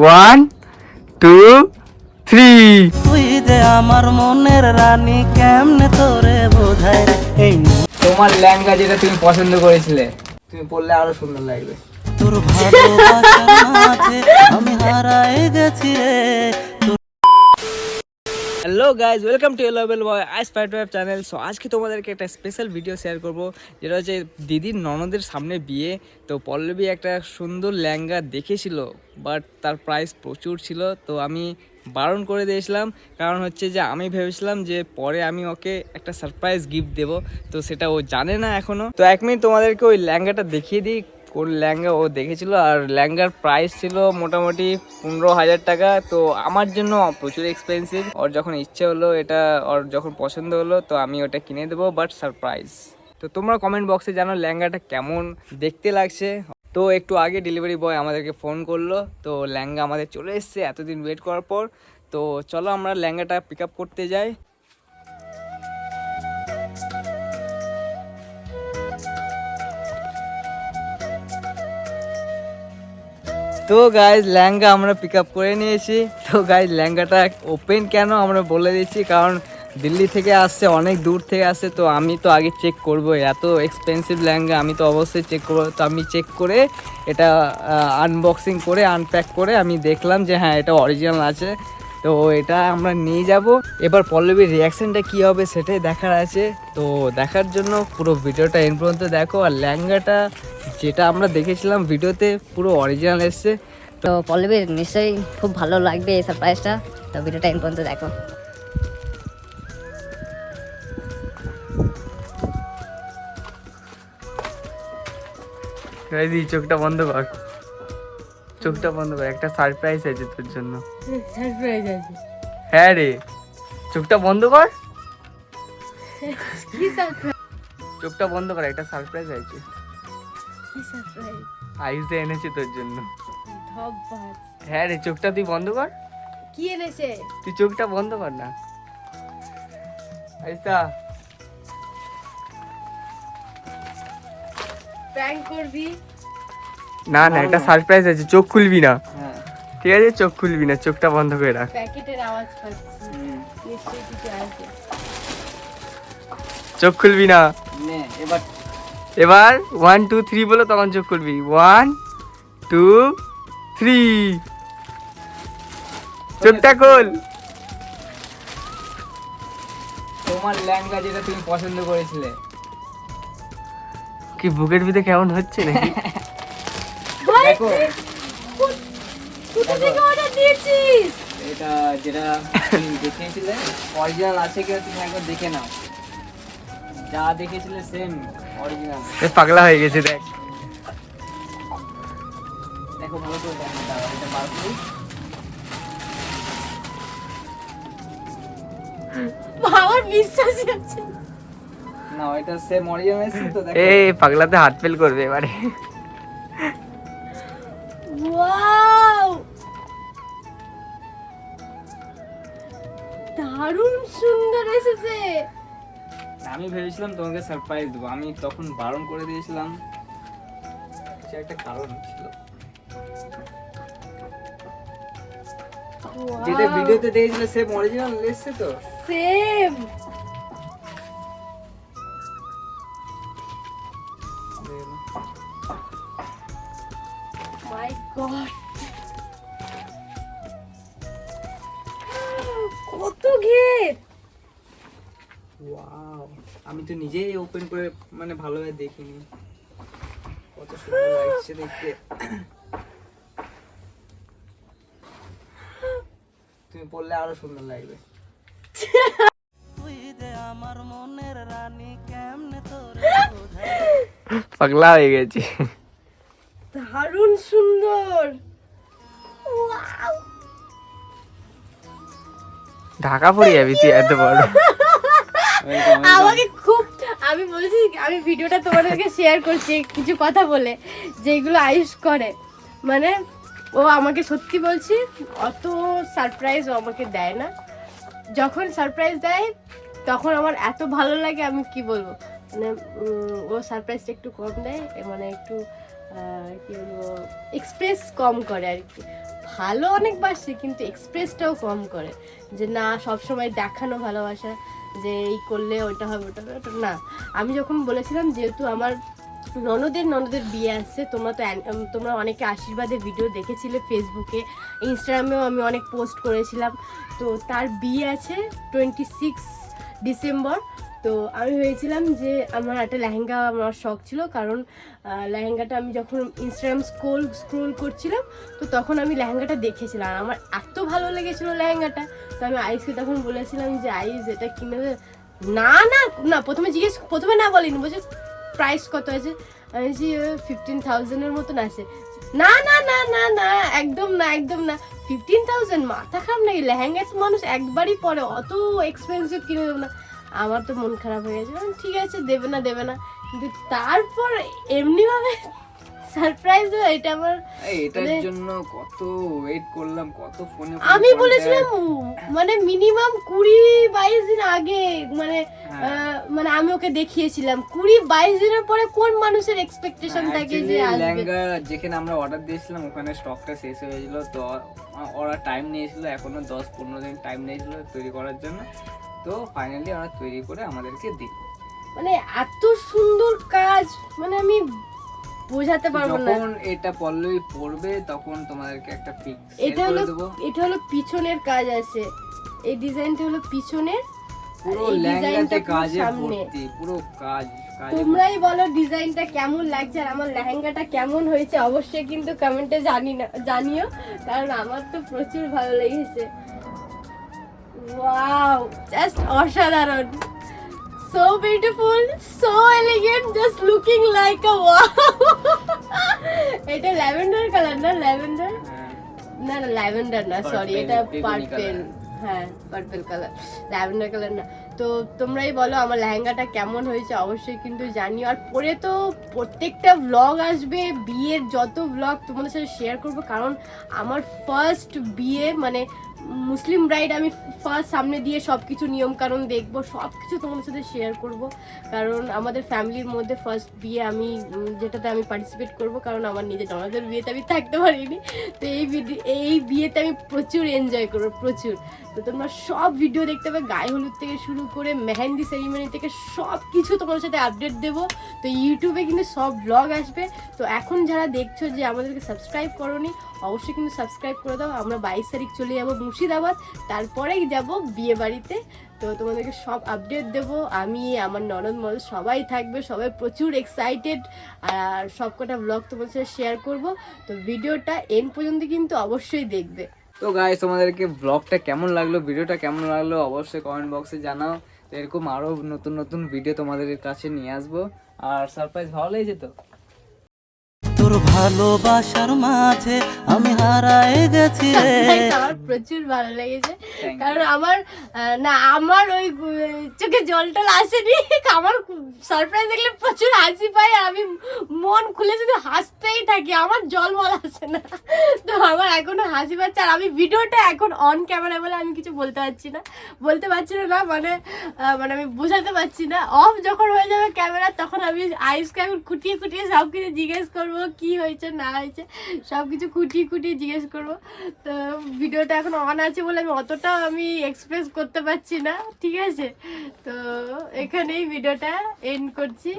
One two three তুই যে আমার মনের রানী কেমনে তোরে বোঝায় এই তোমার ল্যাঙ্গা যেটা তুমি পছন্দ করেছিলে তুমি পড়লে আরও সুন্দর লাগবে। তোর ভালোবাসার মাঝে আমি হারায় গেছি রে। Hello guys welcome to এলেভেল boy ice five five channel so আজকে তোমাদেরকে একটা স্পেশাল ভিডিও শেয়ার করব, যেটা হচ্ছে দিদির ননদের সামনে বিয়ে। তো, পল্লবী একটা সুন্দর ল্যাঙ্গা দেখেছিল বাট তার প্রাইস প্রচুর ছিল। তো, আমি বারণ করে দিয়েছিলাম। কারণ হচ্ছে যে, আমি ভেবেছিলাম যে, পরে আমি ওকে একটা সারপ্রাইজ গিফট দেবো। তো, সেটা ও জানে না এখনও তো, এক মিনিট তোমাদেরকে ওই ল্যাঙ্গাটা দেখিয়ে দিই। কোন লেহেঙ্গা ও দেখেছিল আর লেহেঙ্গার প্রাইস ছিল মোটামুটি পনেরো হাজার টাকা। তো আমার জন্য প্রচুর এক্সপেন্সিভ ওর যখন ইচ্ছে হলো এটা, ওর যখন পছন্দ হলো, তো আমি ওটা কিনে দেবো বাট সারপ্রাইজ তো তোমরা কমেন্ট বক্সে জানো লেহেঙ্গাটা কেমন, দেখতে লাগছে। তো একটু আগে ডেলিভারি বয় আমাদেরকে ফোন করল, তো লেহেঙ্গা আমাদের চলে এসছে এতদিন ওয়েট করার পর। তো চলো আমরা ল্যাঙ্গাটা পিক আপ করতে যাই। তো গাইজ ল্যাঙ্গা আমরা পিক আপ করে নিয়েছি। তো গাইজ ল্যাঙ্গাটা ওপেন কেন আমরা বলে দিচ্ছি? কারণ দিল্লি থেকে আসছে, অনেক দূর থেকে আসছে, তো আমি তো আগে চেক করব। এত এক্সপেন্সিভ ল্যাঙ্গা আমি তো অবশ্যই চেক করব। তো আমি চেক করে এটা আনবক্সিং করে আনপ্যাক করে আমি দেখলাম যে হ্যাঁ এটা অরিজিনাল আছে। তো এটা আমরা নিয়ে যাব। এবার পল্লবীর রিয়াকশনটা কী হবে সেটাই দেখার আছে। তো দেখার জন্য পুরো ভিডিওটা এন পর্যন্ত দেখো। আর লেহেঙ্গাটা যেটা আমরা দেখেছিলাম ভিডিওতে পুরো অরিজিনাল এসছে। তো পল্লবীর নিশ্চয়ই খুব ভালো লাগবে এই সারপ্রাইজটা তো ভিডিওটা এন পর্যন্ত দেখো। চোখটা বন্ধ কর। চোখটা বন্ধ কর একটা সারপ্রাইজ আছে তোর জন্য। সারপ্রাইজ আছে। হ্যাঁ রে চোখটা বন্ধ কর। কি সারপ্রাইজ চোখটা বন্ধ কর একটা সারপ্রাইজ আছে। কি সারপ্রাইজ আইসে এনেছে তোর জন্য। হ্যাঁ রে চোখটা তুই বন্ধ কর। কি এনেছে? তুই চোখটা বন্ধ কর না। আইসা প্র্যাঙ্ক করবি? না না একটা সারপ্রাইজ আছে চোখ খুলবি না। হ্যাঁ। ঠিক আছে চোখ খুলবি না চোখটা বন্ধ করে রাখ। প্যাকেটের আওয়াজ পাচ্ছি। নিশ্চয়ই কিছু আছে। চোখ খুলবি না। এবার। এবার ওয়ান টু থ্রি বলো তখন চোখ খুলবি। ওয়ান টু থ্রি চোখটা খোল। তোমার লেহেঙ্গা যেটা তুমি পছন্দ করেছিলে। কি বুকের ভিতরে কেমন হচ্ছে নাকি? দেখো। কোথা থেকে অর্ডার দিয়েছিস। এটা যেটা দেখিয়েছিলে অরিজিনাল আছে কিনা তুমি একবার দেখে নাও। যা দেখেছিলে সেম অরিজিনাল এ পাগলা হয়ে গেছে দেখ। দেখো ভালো করে দেখো এটা বার করি। আমার বিশ্বাসই হচ্ছে না। এটা সেম অরিজিনাল এসেছে তো দেখো। এ পাগলাতে হাত ফেল করবে এবারে। দারুণ সুন্দর এসেছে। আমি ভেবেছিলাম তোমাকে সারপ্রাইজ দেবো। আমি তখন বারণ করে দিয়েছিলাম। সে একটা কারণ ছিল। যেটা ভিডিওতে দেখেছিলে সেম অরিজিনাল এসেছে তো? সেম মাই গড ঘের। ওয়াও আমি তো নিজেই ওপেন করে মানে ভালোভাবে দেখিনি। কত সুন্দর লাগছে দেখতে। তুমি পড়লে আরও সুন্দর লাগবে। আমার মনের রানী কেমনে তোরে পাগলা হয়ে গেছে। দারুণ সুন্দর। Wow! ঢাকা পড়ে যাবি তুই এত বড়। আমাকে খুব, আমি বলছি, আমি ভিডিওটা তোমাদেরকে শেয়ার করছি, কিছু কথা বলে, যেগুলো আয়ুষ করে। মানে ও আমাকে সত্যি বলছি, অত সারপ্রাইজ ও আমাকে দেয় না। যখন সারপ্রাইজ দেয়, তখন আমার এত ভালো লাগে, আমি কি বলব? মানে ও সারপ্রাইজটা একটু কম দেয় মানে একটু কি বলব এক্সপ্রেস কম করে আর কি। ভালো অনেক বাসে কিন্তু এক্সপ্রেসটাও কম করে। যে না সব সময় দেখানো ভালোবাসা, যে এই করলে ওটা হবে ওটা হবে ওটা না, আমি যখন বলেছিলাম যেহেতু আমার ননদের ননদের বিয়ে আসছে তোমরা তো তোমরা অনেকে আশীর্বাদের ভিডিও দেখেছিলে ফেসবুকে ইনস্টাগ্রামেও আমি অনেক পোস্ট করেছিলাম। তো তার বিয়ে আছে টোয়েন্টি সিক্স ডিসেম্বর তো আমি ভেবেছিলাম যে আমার একটা লেহেঙ্গা আমার শখ ছিল, কারণ লেহেঙ্গাটা আমি যখন ইনস্টাগ্রাম স্ক্রোল স্ক্রোল করছিলাম, তো তখন আমি লেহেঙ্গাটা দেখেছিলাম। আমার এত ভালো লেগেছিলো লেহেঙ্গাটা। তো আমি আইসকে তখন বলেছিলাম যে, আইস, এটা কিনে। না না না, প্রথমে জিজ্ঞেস, প্রথমে না বলিনি, বলছে, প্রাইস কত আছে? আমি বলছি ফিফটিন থাউজেন্ডের মতন আছে। না না না না না, একদম না একদম না। ফিফটিন থাউজেন্ড মাথা খারাপ নাকি? লেহেঙ্গা মানুষ একবারই পরে, অত এক্সপেন্সিভ কিনে দেবো না। আমার তো মন খারাপ হয়ে গেছে। ঠিক আছে দেবে না দেবে না। কিন্তু তারপর এমনিভাবে সারপ্রাইজ এটা আমার এটার মানে- জন্য কত ওয়েট করলাম কত ফোনে আমি বলেছিলাম মানে মিনিমাম কুড়ি বাইশ দিন আগে মানে হ্যাঁ। মানে আমি ওকে দেখিয়েছিলাম। কুড়ি বাইশ দিনের পরে কোন মানুষের এক্সপেকটেশন থাকে যে লেহেঙ্গা যেখানে আমরা অর্ডার দিয়েছিলাম ওখানে স্টকটা শেষ হয়েছিল তো ওরা টাইম নিয়েছিল এখনও দশ পনেরো দিন টাইম নিয়েছিল তৈরি করার জন্য। তো ফাইনালি ওরা তৈরি করে আমাদেরকে দিল মানে এত সুন্দর কাজ মানে আমি বোঝাতে পারব না। যখন এটা পল্লবী পড়বে তখন তোমাদেরকে একটা পিক এটা হলো এটা হলো পিছনের কাজ আছে। এই ডিজাইনটা হলো পিছনের পুরো এই লেহেঙ্গাতে কাজে সামনে। ভর্তি পুরো কাজ তোমরাই বলো ডিজাইনটা কেমন লাগছে আর আমার লেহেঙ্গাটা কেমন হয়েছে? অবশ্যই কিন্তু কমেন্টে জানি না জানিও কারণ আমার তো প্রচুর ভালো লেগেছে। ওয়াও জাস্ট অসাধারণ। So beautiful so elegant just looking like a wow এটা ল্যাভেন্ডার কালার না? ল্যাভেন্ডার। না না ল্যাভেন্ডার না সরি এটা পার্পেল হ্যাঁ পার্পেল কালার ল্যাভেন্ডার কালার না। তো তোমরাই বলো আমার লেহেঙ্গাটা কেমন হয়েছে, অবশ্যই কিন্তু জানিও। আর পরে তো প্রত্যেকটা ব্লগ আসবে, বিয়ের যত ব্লগ তোমাদের সাথে শেয়ার করব, কারণ আমার ফার্স্ট বিয়ে মানে মুসলিম ব্রাইড আমি ফার্স্ট সামনে দিয়ে সব কিছু নিয়মকানুন দেখব সব কিছু তোমাদের সাথে শেয়ার করব। কারণ আমাদের ফ্যামিলির মধ্যে ফার্স্ট বিয়ে আমি যেটাতে আমি পার্টিসিপেট করব, কারণ আমার নিজের জনদের বিয়েতে আমি থাকতে পারিনি। তো এই এই বিয়েতে আমি প্রচুর এনজয় করব, প্রচুর। তো তোমরা সব ভিডিও দেখতে পাবে, গায়ে হলুদ থেকে শুরু করে মেহেন্দি সেরিমনি থেকে সব কিছু তোমার সাথে আপডেট দেবো। তো ইউটিউবে কিন্তু সব ব্লগ আসবে। তো এখন যারা দেখছ যে আমাদেরকে সাবস্ক্রাইব করোনি, অবশ্যই কিন্তু সাবস্ক্রাইব করে দাও। আমরা বাইশ তারিখ চলে যাব মুর্শিদাবাদ। তারপরেই যাব বিয়ে বাড়িতে। তো তোমাদেরকে সব আপডেট দেবো। আমি, আমার ননদ মল সবাই থাকবে। সবাই প্রচুর এক্সাইটেড আর সবকটা ব্লগ তোমাদের সাথে শেয়ার করব। তো ভিডিওটা এন পর্যন্ত কিন্তু অবশ্যই দেখবে। তো গাইস তোমাদেরকে ব্লগটা কেমন লাগল, ভিডিওটা কেমন লাগল অবশ্যই কমেন্ট বক্সে জানাও। এরকম আরও নতুন নতুন ভিডিও তোমাদের কাছে নিয়ে আসব। আর সারপ্রাইজ ভালো লেগেছে তো তোর ভালোবাসার মাঝে আমি হারায় গেছি রে। আমার প্রচুর ভালো লেগেছে। কারণ আমার না আমার ওই চোখে জল টল আসেনি। আমার সারপ্রাইজ দেখলে প্রচুর হাসি পাই আমি মন খুলে শুধু হাসতেই থাকি। আমার জল বল আসে না। তো আমার এখনও হাসি পাচ্ছে। আর আমি ভিডিওটা এখন অন ক্যামেরা বলে আমি কিছু বলতে পারছি না। বলতে পারছি না মানে মানে আমি বোঝাতে পারছি না। অফ যখন হয়ে যাবে ক্যামেরা তখন আমি আইসকে এখন খুঁটিয়ে খুঁটিয়ে সব কিছু জিজ্ঞেস করব কি হয়েছে, না হয়েছে সব কিছু খুঁটিয়ে খুঁটিয়ে জিজ্ঞেস করব। তো ভিডিওটা এখন অন আছে বলে আমি অতটাও আমি এক্সপ্রেস করতে পারছি না, ঠিক আছে? তো এখানেই ভিডিওটা এন্ড করছি।